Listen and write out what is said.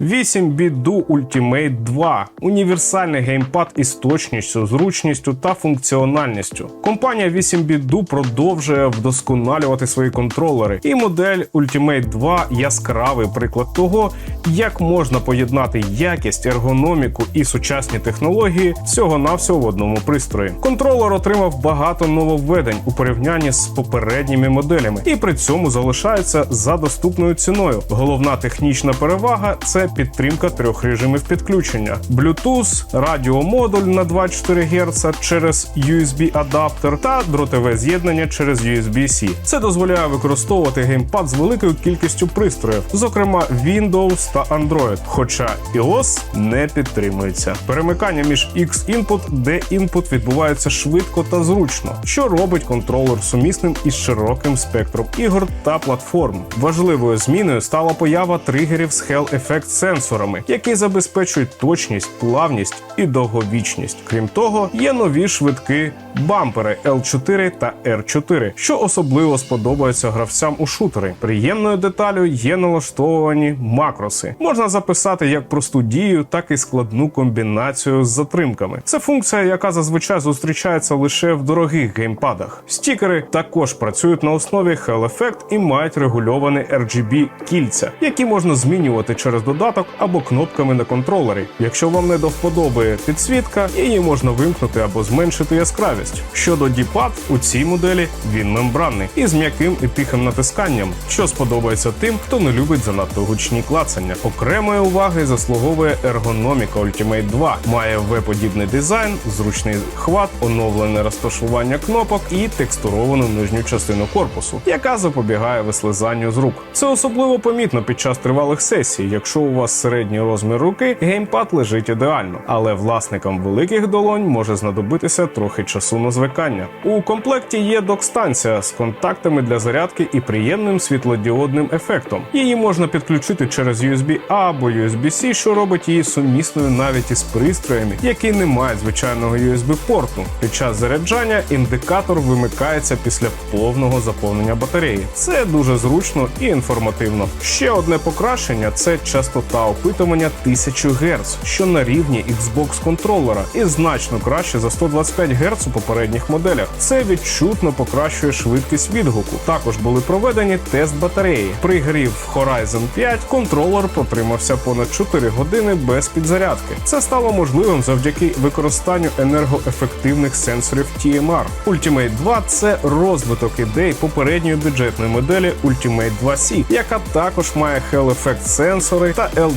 8-біду Ultimate 2 універсальний геймпад із точністю, зручністю та функціональністю. Компанія 8-біду продовжує вдосконалювати свої контролери, і модель Ultimate 2 яскравий приклад того, як можна поєднати якість, ергономіку і сучасні технології всього навсього в одному пристрої. Контролер отримав багато нововведень у порівнянні з попередніми моделями, і при цьому залишається за доступною ціною. Головна технічна перевага це підтримка трьох режимів підключення: Bluetooth, радіомодуль на 24 Гц через USB-адаптер та дротове з'єднання через USB-C. Це дозволяє використовувати геймпад з великою кількістю пристроїв, зокрема Windows та Android, хоча iOS не підтримується. Перемикання між X-Input, D-Input відбувається швидко та зручно, що робить контролер сумісним із широким спектром ігор та платформ. Важливою зміною стала поява тригерів з Hell Effect сенсорами, які забезпечують точність, плавність і довговічність. Крім того, є нові швидкі бампери L4 та R4, що особливо сподобається гравцям у шутери. Приємною деталю є налаштовані макроси. Можна записати як просту дію, так і складну комбінацію з затримками. Це функція, яка зазвичай зустрічається лише в дорогих геймпадах. Стікери також працюють на основі Hell Effect і мають регульовані RGB кільця, які можна змінювати через додаток або кнопками на контролері. Якщо вам не до вподоби підсвітка, її можна вимкнути або зменшити яскравість. Щодо D-pad, у цій моделі він мембранний і з м'яким і тихим натисканням, що сподобається тим, хто не любить занадто гучні клацання. Окремої уваги заслуговує ергономіка Ultimate 2. Має V-подібний дизайн, зручний хват, оновлене розташування кнопок і текстуровану нижню частину корпусу, яка запобігає вислизанню з рук. Це особливо помітно під час тривалих сесій. Якщо у вас середній розмір руки, геймпад лежить ідеально, але власникам великих долонь може знадобитися трохи часу на звикання. У комплекті є док-станція з контактами для зарядки і приємним світлодіодним ефектом. Її можна підключити через USB A або USB-C, що робить її сумісною навіть із пристроями, які не мають звичайного USB-порту. Під час заряджання індикатор вимикається після повного заповнення батареї. Це дуже зручно і інформативно. Ще одне покращення це частота опитування 1000 Гц, що на рівні Xbox контролера, і значно краще за 125 Гц у попередніх моделях. Це відчутно покращує швидкість відгуку. Також були проведені тест батареї. При грі в Horizon 5 контролер протримався понад 4 години без підзарядки. Це стало можливим завдяки використанню енергоефективних сенсорів TMR. Ultimate 2 – це розвиток ідей попередньої бюджетної моделі Ultimate 2C, яка також має Hell Effect сенсори та LD.